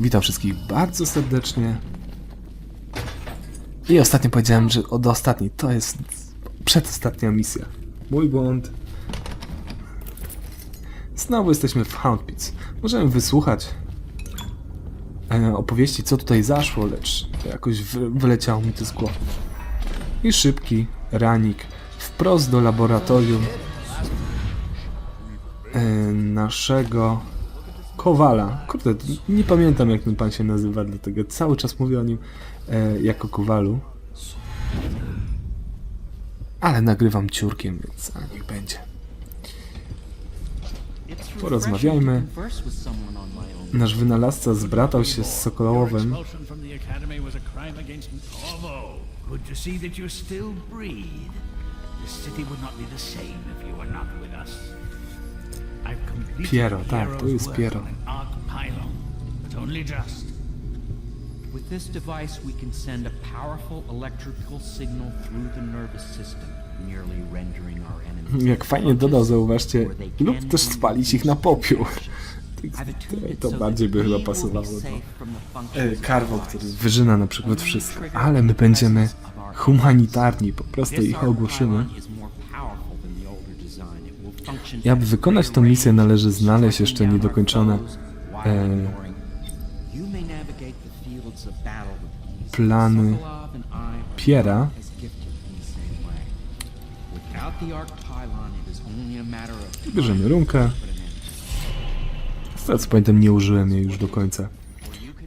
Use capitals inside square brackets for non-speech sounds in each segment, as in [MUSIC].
Witam wszystkich bardzo serdecznie. I ostatnio powiedziałem, że od ostatniej to jest przedostatnia misja. Mój błąd. Znowu jesteśmy w Houndpits. Możemy wysłuchać e, opowieści, co tutaj zaszło, lecz jakoś wy, wyleciało mi to z głowy. I szybki ranik wprost do laboratorium e, naszego Kowala. Kurde, nie pamiętam jak ten pan się nazywa, dlatego cały czas mówię o nim e, jako Kowalu. Ale nagrywam ciurkiem, więc a niech będzie. Porozmawiajmy. Nasz wynalazca zbratał się z Sokołowem. Piero, tak, to jest Piero. With this device, we can send a powerful electrical signal through the nervous system, nearly rendering our enemies. [LAUGHS] Jak fajnie dodał, zauważcie, lub też spalić ich na popiół. To so bardziej by chyba we will be pasowało do e, Karwo, który wyżyna na przykład wszystko. Ale my będziemy humanitarni, po prostu ich ogłoszymy. Aby wykonać greater misję, należy znaleźć jeszcze niedokończone e, plany Piera. Bierzemy runkę. Z tego co pamiętam, nie użyłem jej już do końca.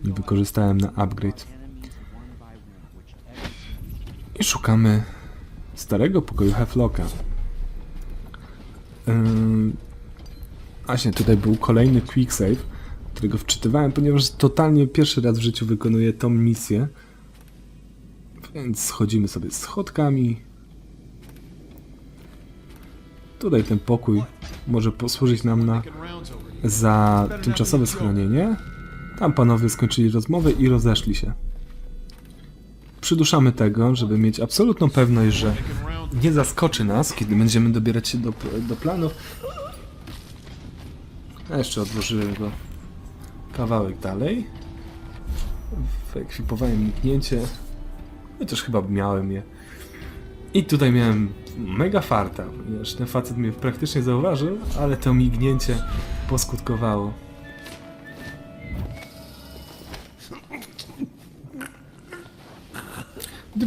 Wykorzystałem na upgrade. I szukamy starego pokoju Heflocka. Yy... Właśnie, tutaj był kolejny quick save, którego wczytywałem, ponieważ totalnie pierwszy raz w życiu wykonuję tą misję. Więc schodzimy sobie schodkami. Tutaj ten pokój może posłużyć nam na za tymczasowe schronienie. Tam panowie skończyli rozmowę i rozeszli się. Przyduszamy tego, żeby mieć absolutną pewność, że nie zaskoczy nas, kiedy będziemy dobierać się do, do planów. A jeszcze odłożyłem go kawałek dalej. Wyekwipowałem mignięcie. Chociaż chyba miałem je. I tutaj miałem mega farta, ponieważ ten facet mnie praktycznie zauważył, ale to mignięcie poskutkowało.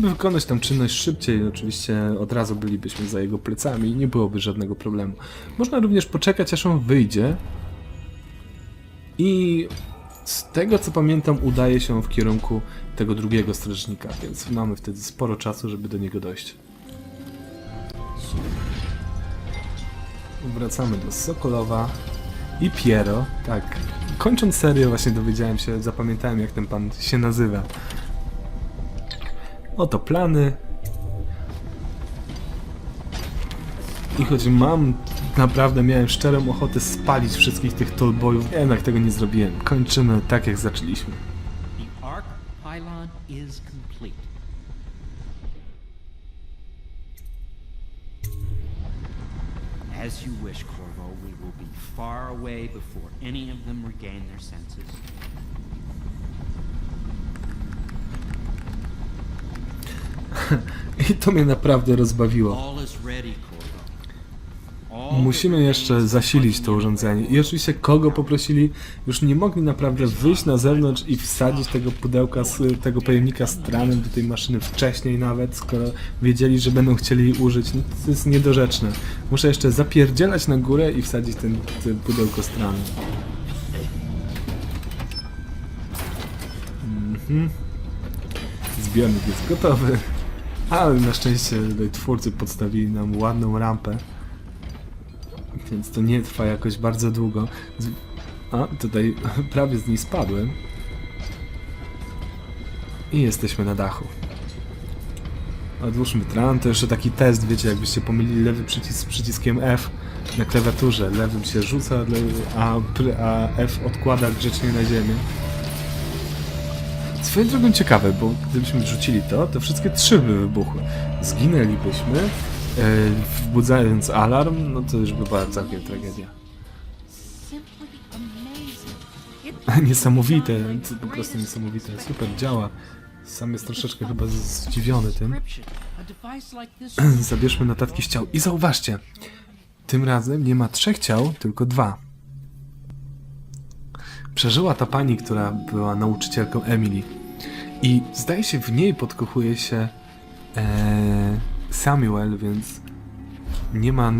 Gdyby wykonać tę czynność szybciej, oczywiście od razu bylibyśmy za jego plecami i nie byłoby żadnego problemu. Można również poczekać, aż on wyjdzie. I z tego co pamiętam, udaje się w kierunku tego drugiego strażnika, więc mamy wtedy sporo czasu, żeby do niego dojść. Wracamy do Sokolowa i Piero. Tak, kończąc serię właśnie dowiedziałem się, zapamiętałem jak ten pan się nazywa. Oto plany. I choć mam, naprawdę miałem szczerą ochotę spalić wszystkich tych tollboyów, jednak tego nie zrobiłem. Kończymy tak jak zaczęliśmy. As you wish, Corvo, we will be far away before any of them regain their senses. I to mnie naprawdę rozbawiło. Musimy jeszcze zasilić to urządzenie. I oczywiście kogo poprosili, już nie mogli naprawdę wyjść na zewnątrz i wsadzić tego pudełka, z, tego pojemnika z tranem do tej maszyny wcześniej nawet, skoro wiedzieli, że będą chcieli jej użyć. No, to jest niedorzeczne. Muszę jeszcze zapierdzielać na górę i wsadzić ten, ten pudełko z tranem. Mhm. Zbiornik jest gotowy. Ale na szczęście tutaj twórcy podstawili nam ładną rampę. Więc to nie trwa jakoś bardzo długo. A, tutaj [LAUGHS] prawie z niej spadłem. I jesteśmy na dachu. Odłóżmy tran, to jeszcze taki test, wiecie, jakbyście pomylili lewy przycisk z przyciskiem F na klawiaturze. Lewym się rzuca, a, a F odkłada grzecznie na ziemię. Swoją drogą ciekawe, bo gdybyśmy rzucili to, to wszystkie trzy by wybuchły. Zginęlibyśmy, e, wbudzając alarm, no to już by była całkiem tragedia. [LAUGHS] Niesamowite, to po prostu niesamowite. Super, działa. Sam jest troszeczkę chyba zdziwiony tym. [CLEARS THROAT] Zabierzmy notatki z ciał. I zauważcie, tym razem nie ma trzech ciał, tylko dwa. Przeżyła ta pani, która była nauczycielką Emily. I zdaje się, w niej podkochuje się e, Samuel, więc nie ma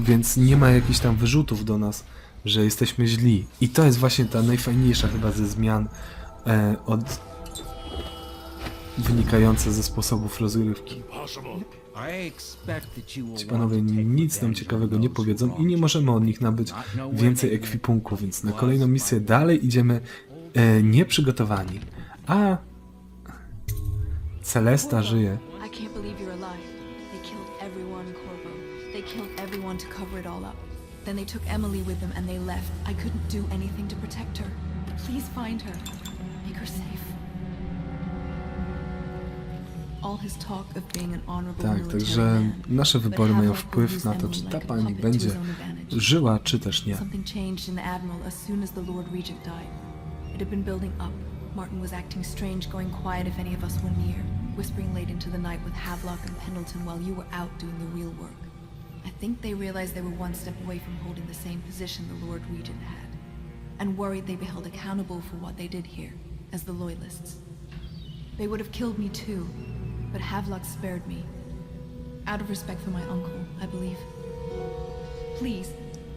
więc nie ma jakichś tam wyrzutów do nas, że jesteśmy źli. I to jest właśnie ta najfajniejsza chyba ze zmian e, od wynikająca ze sposobów rozgrywki. Ci panowie nic nam ciekawego nie powiedzą i nie możemy od nich nabyć więcej ekwipunku, więc na kolejną misję dalej idziemy e, nieprzygotowani. A Celesta żyje. Then they took Emily with them and they left. I couldn't do anything to protect her. Please find her. Make her safe. Tak, także nasze wybory mają wpływ na to, czy ta pani będzie his own advantage. żyła, czy też nie. Something changed in the Admiral as soon as the Lord Regent died. It had been building up. Martin was acting strange, going quiet if any of us were near, whispering late into the night with Havelock and Pendleton while you were out doing the real work. I think they realized they were one step away from holding the same position the Lord Regent had, and worried they'd be held accountable for what they did here, as the Loyalists. They would have killed me too, but Havelock spared me. Out of respect for my uncle, I believe. Please,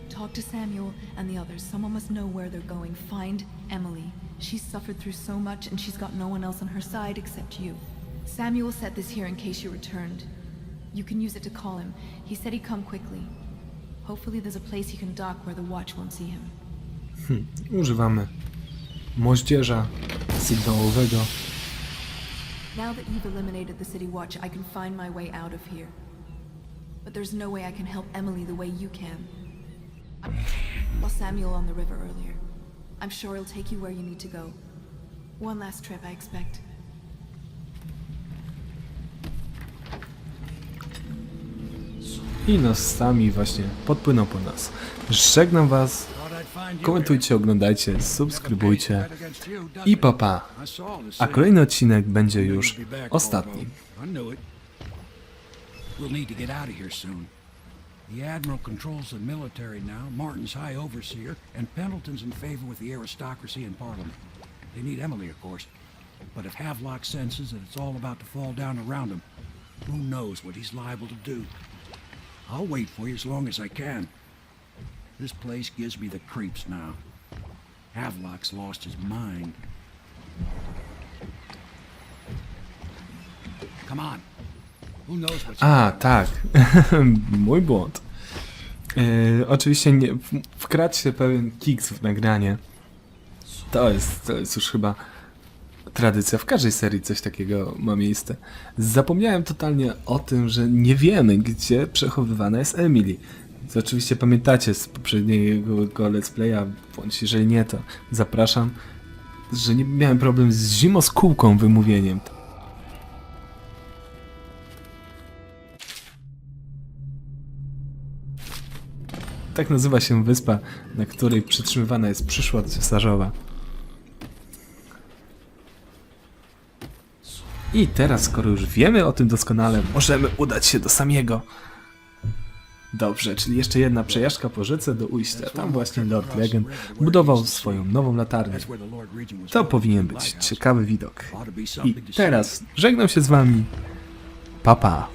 talk to Samuel and the others. Someone must know where they're going. Find Emily. She's suffered through so much, and she's got no one else on her side except you. Samuel set this here in case you returned. You can use it to call him. He said he'd come quickly. Hopefully, there's a place he can dock where the watch won't see him. Hmm, Używamy moździerza sygnałowego. Now that you've eliminated the City Watch, I can find my way out of here. But there's no way I can help Emily the way you can. I saw Samuel on the river earlier. I'm sure he'll take you where you need to go. One last trip, I expect. I nos sami właśnie podpłyną po nas. Żegnam was. Komentujcie, oglądajcie, subskrybujcie i papa. A kolejny odcinek będzie już ostatni. We'll need to get out of here. The Admiral controls the military now, Martin's high overseer, and Pendleton's in favor with the aristocracy and Parliament. They need Emily, of course. But if Havelock senses that it's all about to fall down around him, who knows what he's liable to do. I'll wait for you as long as I can. This place gives me the creeps now. Havelock's lost his mind. Come on. Who knows what's A, tak. [LAUGHS] Mój błąd. Yy, oczywiście nie, wkradł się pewien kiks w nagranie. To jest, to jest już chyba tradycja. W każdej serii coś takiego ma miejsce. Zapomniałem totalnie o tym, że nie wiemy, gdzie przechowywana jest Emily. Co oczywiście pamiętacie z poprzedniego let's playa, bądź jeżeli nie, to zapraszam, że nie miałem problem z zimoskółką wymówieniem. Tak nazywa się wyspa, na której przytrzymywana jest przyszła cesarzowa. I teraz, skoro już wiemy o tym doskonale, możemy udać się do samiego. Dobrze, czyli jeszcze jedna przejażdżka po rzece do ujścia. Tam właśnie Lord Legend budował swoją nową latarnię. To powinien być ciekawy widok. I teraz żegnam się z wami. Pa pa.